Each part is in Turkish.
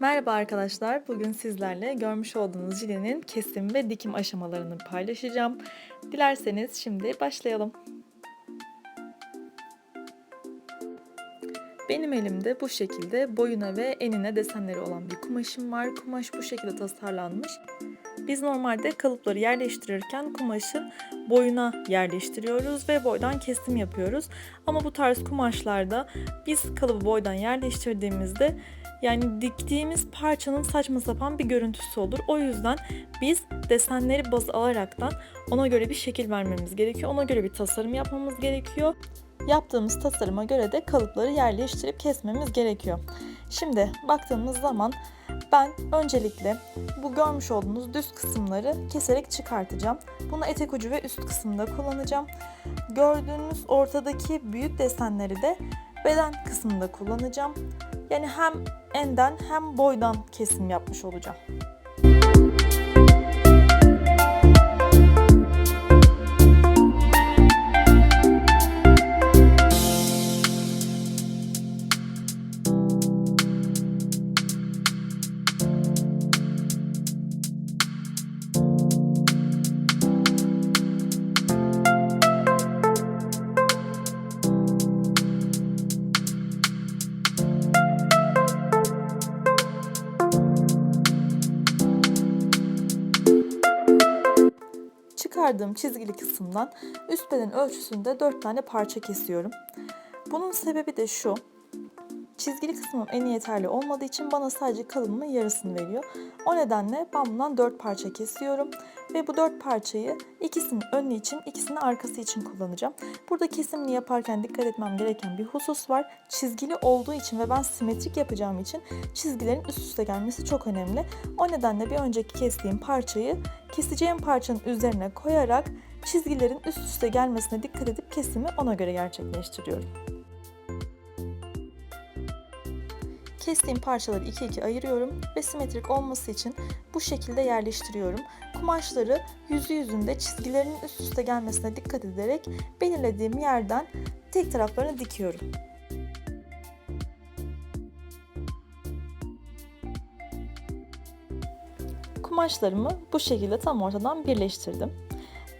Merhaba arkadaşlar. Bugün sizlerle görmüş olduğunuz jilenin kesim ve dikim aşamalarını paylaşacağım. Dilerseniz şimdi başlayalım. Benim elimde bu şekilde boyuna ve enine desenleri olan bir kumaşım var. Kumaş bu şekilde tasarlanmış. Biz normalde kalıpları yerleştirirken kumaşın boyuna yerleştiriyoruz ve boydan kesim yapıyoruz. Ama bu tarz kumaşlarda biz kalıbı boydan yerleştirdiğimizde yani diktiğimiz parçanın saçma sapan bir görüntüsü olur. O yüzden biz desenleri baz alaraktan ona göre bir şekil vermemiz gerekiyor. Ona göre bir tasarım yapmamız gerekiyor. Yaptığımız tasarıma göre de kalıpları yerleştirip kesmemiz gerekiyor. Şimdi baktığımız zaman ben öncelikle bu görmüş olduğunuz düz kısımları keserek çıkartacağım. Bunu etek ucu ve üst kısımda kullanacağım. Gördüğünüz ortadaki büyük desenleri de beden kısmında kullanacağım. Yani hem enden hem boydan kesim yapmış olacağım. Çıkardığım çizgili kısımdan üst beden ölçüsünde 4 tane parça kesiyorum. Bunun sebebi de şu. Çizgili kısmım en yeterli olmadığı için bana sadece kalıbımın yarısını veriyor. O nedenle ben bundan 4 parça kesiyorum. Ve bu 4 parçayı ikisinin önü için, ikisinin arkası için kullanacağım. Burada kesimini yaparken dikkat etmem gereken bir husus var. Çizgili olduğu için ve ben simetrik yapacağım için çizgilerin üst üste gelmesi çok önemli. O nedenle bir önceki kestiğim parçayı keseceğim parçanın üzerine koyarak çizgilerin üst üste gelmesine dikkat edip kesimi ona göre gerçekleştiriyorum. Kestiğim parçaları iki iki ayırıyorum ve simetrik olması için bu şekilde yerleştiriyorum. Kumaşları yüzü yüzünde çizgilerin üst üste gelmesine dikkat ederek belirlediğim yerden tek taraflarını dikiyorum. Kumaşlarımı bu şekilde tam ortadan birleştirdim.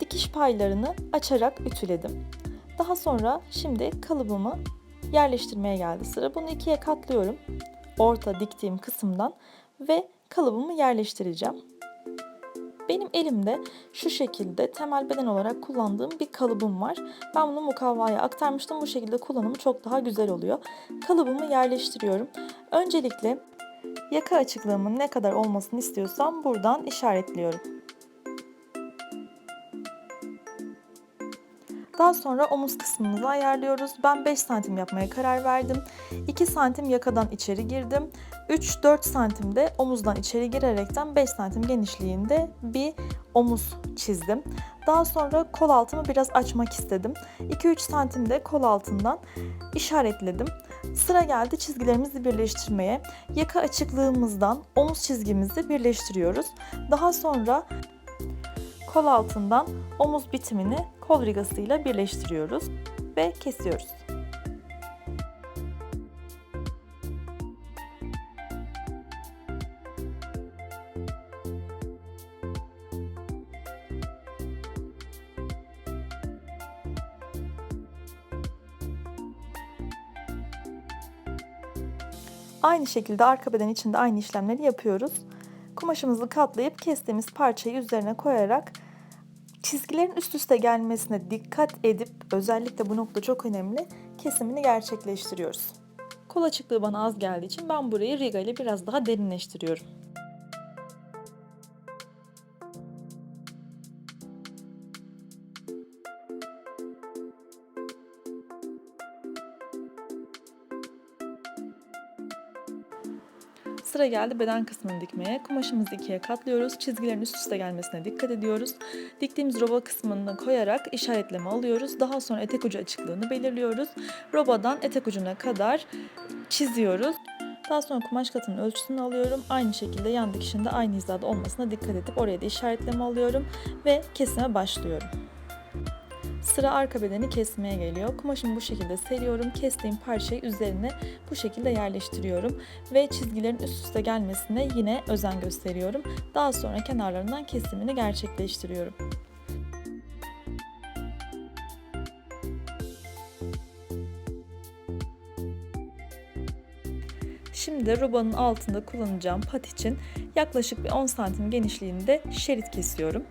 Dikiş paylarını açarak ütüledim. Daha sonra şimdi kalıbımı yerleştirmeye geldi sıra. Bunu ikiye katlıyorum. Orta diktiğim kısımdan ve kalıbımı yerleştireceğim. Benim elimde şu şekilde temel beden olarak kullandığım bir kalıbım var. Ben bunu mukavvaya aktarmıştım. Bu şekilde kullanımı çok daha güzel oluyor. Kalıbımı yerleştiriyorum. Öncelikle yaka açıklığımın ne kadar olmasını istiyorsam buradan işaretliyorum. Daha sonra omuz kısmımızı ayarlıyoruz. Ben 5 santim yapmaya karar verdim. 2 santim yakadan içeri girdim. 3-4 santim de omuzdan içeri girerekten 5 santim genişliğinde bir omuz çizdim. Daha sonra kol altımı biraz açmak istedim. 2-3 santim de kol altından işaretledim. Sıra geldi çizgilerimizi birleştirmeye. Yaka açıklığımızdan omuz çizgimizi birleştiriyoruz. Daha sonra kol altından omuz bitimini kol rigasıyla birleştiriyoruz ve kesiyoruz. Aynı şekilde arka beden için de aynı işlemleri yapıyoruz. Kumaşımızı katlayıp kestiğimiz parçayı üzerine koyarak çizgilerin üst üste gelmesine dikkat edip özellikle bu nokta çok önemli kesimini gerçekleştiriyoruz. Kol açıklığı bana az geldiği için ben burayı riga ile biraz daha derinleştiriyorum. Sıra geldi beden kısmını dikmeye. Kumaşımızı ikiye katlıyoruz. Çizgilerin üst üste gelmesine dikkat ediyoruz. Diktiğimiz roba kısmını koyarak işaretleme alıyoruz. Daha sonra etek ucu açıklığını belirliyoruz. Robadan etek ucuna kadar çiziyoruz. Daha sonra kumaş katının ölçüsünü alıyorum. Aynı şekilde yan dikişinde aynı hizada olmasına dikkat edip oraya da işaretleme alıyorum ve kesime başlıyorum. Sıra arka bedeni kesmeye geliyor. Kumaşımı bu şekilde seriyorum. Kestiğim parçayı üzerine bu şekilde yerleştiriyorum. Ve çizgilerin üst üste gelmesine yine özen gösteriyorum. Daha sonra kenarlarından kesimini gerçekleştiriyorum. Şimdi rubanın altında kullanacağım pat için yaklaşık bir 10 santim genişliğinde şerit kesiyorum.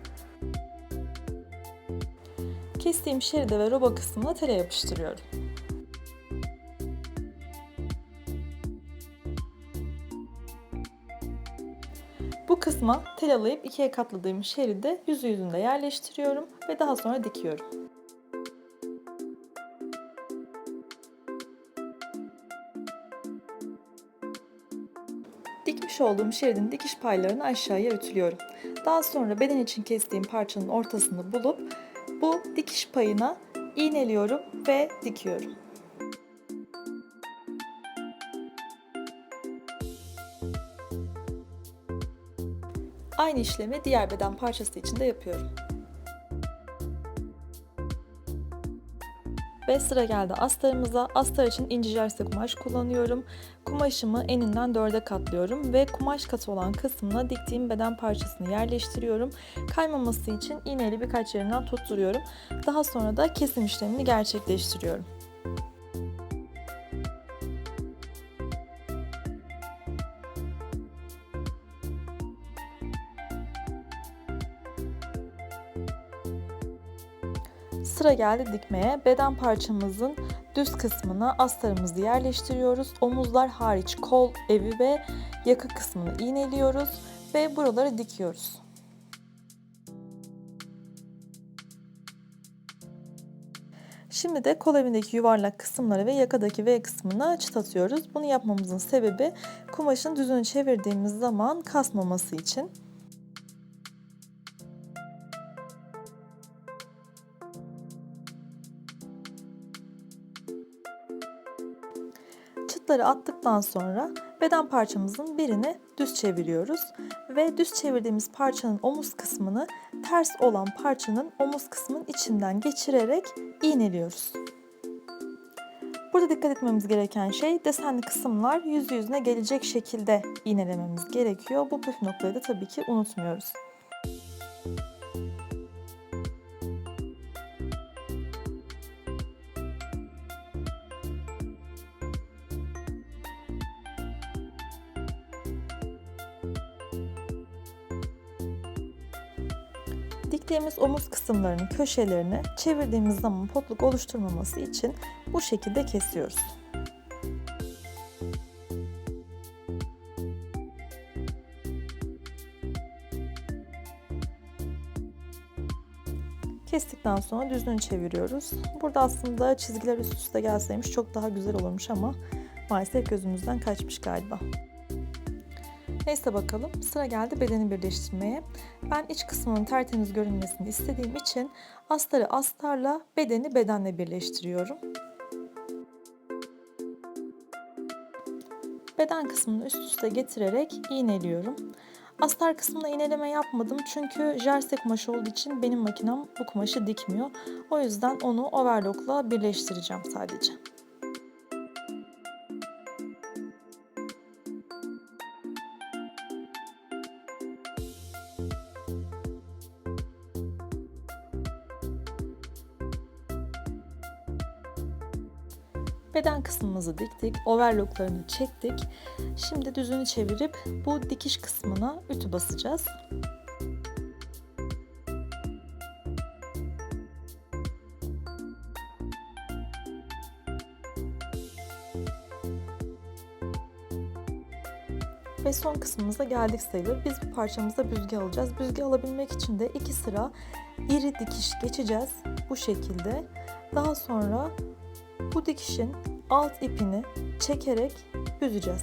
Kestiğim şeride ve roba kısmına tele yapıştırıyorum. Bu kısma telalayıp ikiye katladığım şeridi yüzü yüzünde yerleştiriyorum ve daha sonra dikiyorum. Dikmiş olduğum şeridin dikiş paylarını aşağıya ütülüyorum. Daha sonra beden için kestiğim parçanın ortasını bulup bu dikiş payına iğneliyorum ve dikiyorum. Aynı işlemi diğer beden parçası için de yapıyorum. Ve sıra geldi astarımıza. Astar için inci jersey kumaş kullanıyorum. Kumaşımı eninden dörde katlıyorum ve kumaş katı olan kısmına diktiğim beden parçasını yerleştiriyorum. Kaymaması için iğneyle birkaç yerinden tutturuyorum. Daha sonra da kesim işlemini gerçekleştiriyorum. Sıra geldi dikmeye. Beden parçamızın düz kısmına astarımızı yerleştiriyoruz. Omuzlar hariç kol, evi ve yaka kısmını iğneliyoruz ve buraları dikiyoruz. Şimdi de kol evindeki yuvarlak kısımları ve yakadaki V kısmına çıt. Bunu yapmamızın sebebi kumaşın düzünü çevirdiğimiz zaman kasmaması için. Çıtları attıktan sonra beden parçamızın birini düz çeviriyoruz ve düz çevirdiğimiz parçanın omuz kısmını ters olan parçanın omuz kısmının içinden geçirerek iğneliyoruz. Burada dikkat etmemiz gereken şey desenli kısımlar yüz yüzüne gelecek şekilde iğnelememiz gerekiyor. Bu püf noktayı da tabii ki unutmuyoruz. Diktiğimiz omuz kısımlarının köşelerini çevirdiğimiz zaman potluk oluşturmaması için bu şekilde kesiyoruz. Kestikten sonra düzlüğünü çeviriyoruz. Burada aslında çizgiler üst üste gelseymiş çok daha güzel olurmuş ama maalesef gözümüzden kaçmış galiba. Neyse bakalım sıra geldi bedeni birleştirmeye. Ben iç kısmının tertemiz görünmesini istediğim için astarı astarla bedeni bedenle birleştiriyorum. Beden kısmını üst üste getirerek iğneliyorum. Astar kısmına iğneleme yapmadım çünkü jersey kumaşı olduğu için benim makinem bu kumaşı dikmiyor. O yüzden onu overlockla birleştireceğim sadece. Beden kısmımızı diktik, overlocklarını çektik. Şimdi düzünü çevirip bu dikiş kısmına ütü basacağız. Ve son kısmımıza geldik sayılır. Biz bu parçamızda büzge alacağız. Büzge alabilmek için de iki sıra iri dikiş geçeceğiz bu şekilde. Daha sonra bu dikişin alt ipini çekerek büzeceğiz.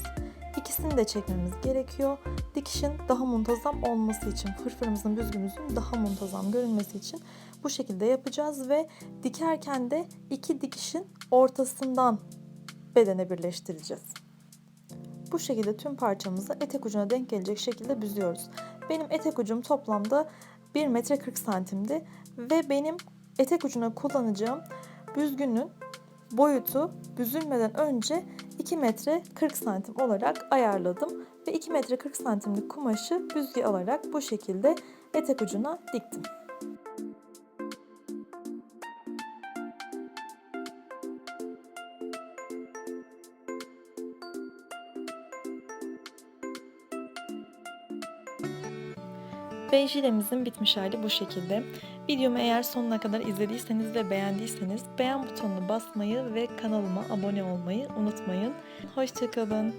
İkisini de çekmemiz gerekiyor. Dikişin daha muntazam olması için, fırfırımızın, büzgümüzün daha muntazam görünmesi için bu şekilde yapacağız ve dikerken de iki dikişin ortasından bedene birleştireceğiz. Bu şekilde tüm parçamızı etek ucuna denk gelecek şekilde büzüyoruz. Benim etek ucum toplamda 1 metre 40 santimdi ve benim etek ucuna kullanacağım büzgünün boyutu büzülmeden önce 2 metre 40 santim olarak ayarladım ve 2 metre 40 santimlik kumaşı büzgü alarak bu şekilde etek ucuna diktim. Ve jilemizin bitmiş hali bu şekilde. Videomu eğer sonuna kadar izlediyseniz ve beğendiyseniz beğen butonuna basmayı ve kanalıma abone olmayı unutmayın. Hoşçakalın.